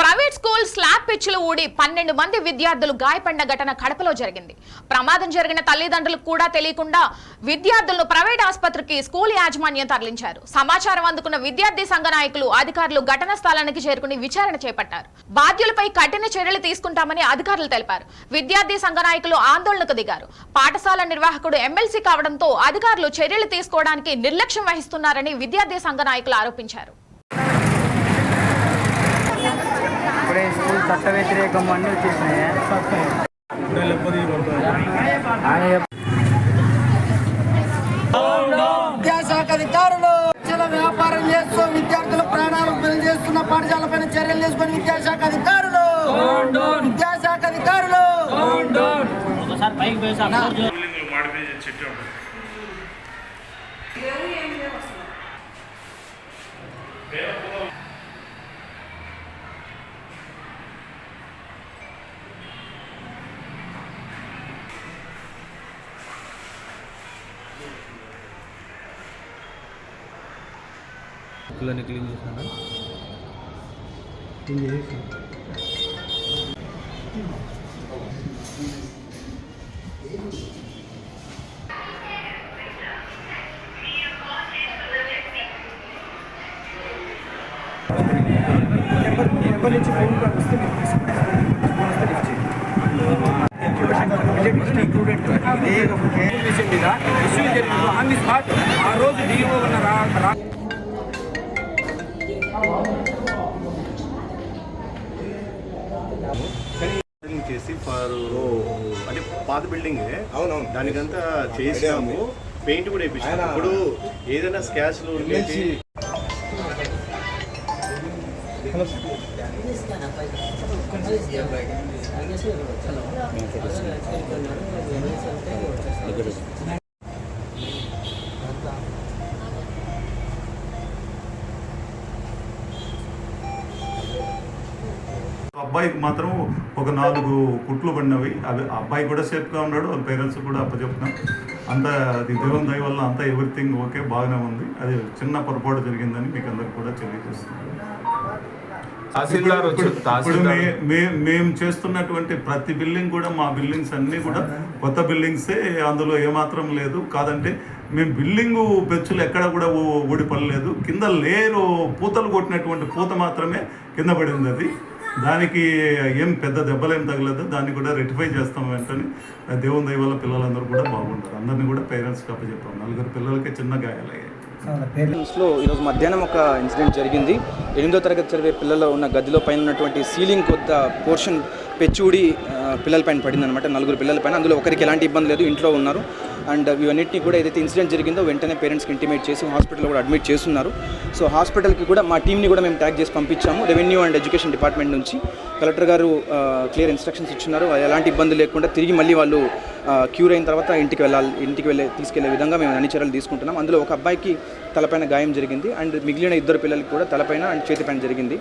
Private school slab పిచ్చులు ఊడి పన్నెండు మంది విద్యార్థులు గాయపడిన ఘటన కడపలో జరిగింది. ప్రమాదం జరిగిన తల్లిదండ్రులకు కూడా తెలియకుండా విద్యార్థులను ప్రైవేట్ ఆసుపత్రికి స్కూల్ యాజమాన్యం తరలించారు. సమాచారం అందుకున్న విద్యార్థి సంఘ నాయకులు అధికారులు ఘటన స్థలానికి చేరుకుని విచారణ చేపట్టారు. బాధ్యులపై కఠిన చర్యలు తీసుకుంటామని అధికారులు తెలిపారు. విద్యార్థి సంఘ నాయకులు ఆందోళనకు దిగారు. పాఠశాల నిర్వాహకుడు ఎమ్మెల్సీ కావడంతో అధికారులు చర్యలు తీసుకోవడానికి నిర్లక్ష్యం వహిస్తున్నారని విద్యార్థి సంఘ నాయకులు ఆరోపించారు. ఇప్పుడే స్కూల్ చట్ట వ్యతిరేకం అన్నీ వచ్చేసినాయి. విద్యాశాఖ అధికారులు వ్యాపారం చేస్తూ విద్యార్థుల ప్రాణాలు బలి చేస్తున్న పాఠశాలపైన చర్యలు తీసుకొని విద్యాశాఖ అధికారులు విద్యాశాఖ అధికారులు బిల్డింగ్లు మాడిఫై చేసి చెట్టు ఉంటుంది బుక్లన్నీ క్లీన్ చేశాను బిల్డింగ్ ఫర్ అంటే పాత బిల్డింగ్. అవునవును. దానికంతా చేసాము పెయింట్ కూడా వేయించాము ఇప్పుడు ఏదైనా స్కాచ్లో అబ్బాయికి మాత్రం ఒక నాలుగు కుట్లు పడినవి. అవి అబ్బాయి కూడా సేఫ్గా ఉన్నాడు వాళ్ళ పేరెంట్స్ కూడా అప్పచెప్తున్నాం. అంత అది దేవుని దయ వల్ల అంతా ఎవ్రీథింగ్ ఓకే బాగానే ఉంది. అది చిన్న పొరపాటు జరిగిందని మీకు అందరికి కూడా తెలియజేస్తున్నాం తహసీల్దార్ వచ్చి ఇప్పుడు- ఇప్పుడు తహసీల్దార్. మే- మే- మేము చేస్తున్నటువంటి ప్రతి బిల్డింగ్ కూడా మా బిల్డింగ్స్ అన్నీ కూడా కొత్త బిల్డింగ్సే అందులో ఏమాత్రం లేదు. కాదంటే మేము బిల్డింగు పెచ్చులు ఎక్కడ కూడా ఊడిపడలేదు. కింద లేరు పూతలు కొట్టినటువంటి పూత మాత్రమే కింద పడింది అది. దానికి ఏం పెద్ద దెబ్బలేం తగలేదు. దాన్ని కూడా రెక్టిఫై చేస్తాం వెంటనే. దేవుని దయ వల్ల పిల్లలందరూ కూడా బాగుంటారు. అందరినీ కూడా పేరెంట్స్కి అప్పచెప్పాం నలుగురు పిల్లలకి చిన్న గాయాలయ్యాయి లో ఈరోజు మధ్యాహ్నం ఒక ఇన్సిడెంట్ జరిగింది. ఎనిమిదో తరగతి చదివే పిల్లలు ఉన్న గదిలో పైన ఉన్నటువంటి సీలింగ్ కొత్త పోర్షన్ పెచ్చుడి పిల్లల పైన పడింది అనమాట నలుగురు పిల్లల పైన. అందులో ఒకరికి ఎలాంటి ఇబ్బంది లేదు. ఇంట్లో ఉన్నారు. అండ్ ఇవన్నిటిని కూడా ఏదైతే ఇన్సిడెంట్ జరిగిందో వెంటనే పేరెంట్స్కి ఇంటిమేట్ చేసి హాస్పిటల్లో కూడా అడ్మిట్ చేస్తున్నారు. సో హాస్పిటల్కి కూడా మా టీంని కూడా మేము ట్యాగ్ చేసి పంపించాము. రెవెన్యూ అండ్ ఎడ్యుకేషన్ డిపార్ట్మెంట్ నుంచి కలెక్టర్ గారు క్లియర్ ఇన్స్ట్రక్షన్స్ ఇచ్చున్నారు. ఎలాంటి ఇబ్బంది లేకుండా తిరిగి మళ్ళీ వాళ్ళు క్యూర్ అయిన తర్వాత ఇంటికి వెళ్ళాలి ఇంటికి వెళ్ళే తీసుకెళ్ళే విధంగా మేము అన్ని చర్యలు తీసుకుంటున్నాం. అందులో ఒక అబ్బాయికి తలపైన గాయం జరిగింది. అండ్ మిగిలిన ఇద్దరు పిల్లలకి కూడా తలపైన అండ్ చేతిపైన జరిగింది.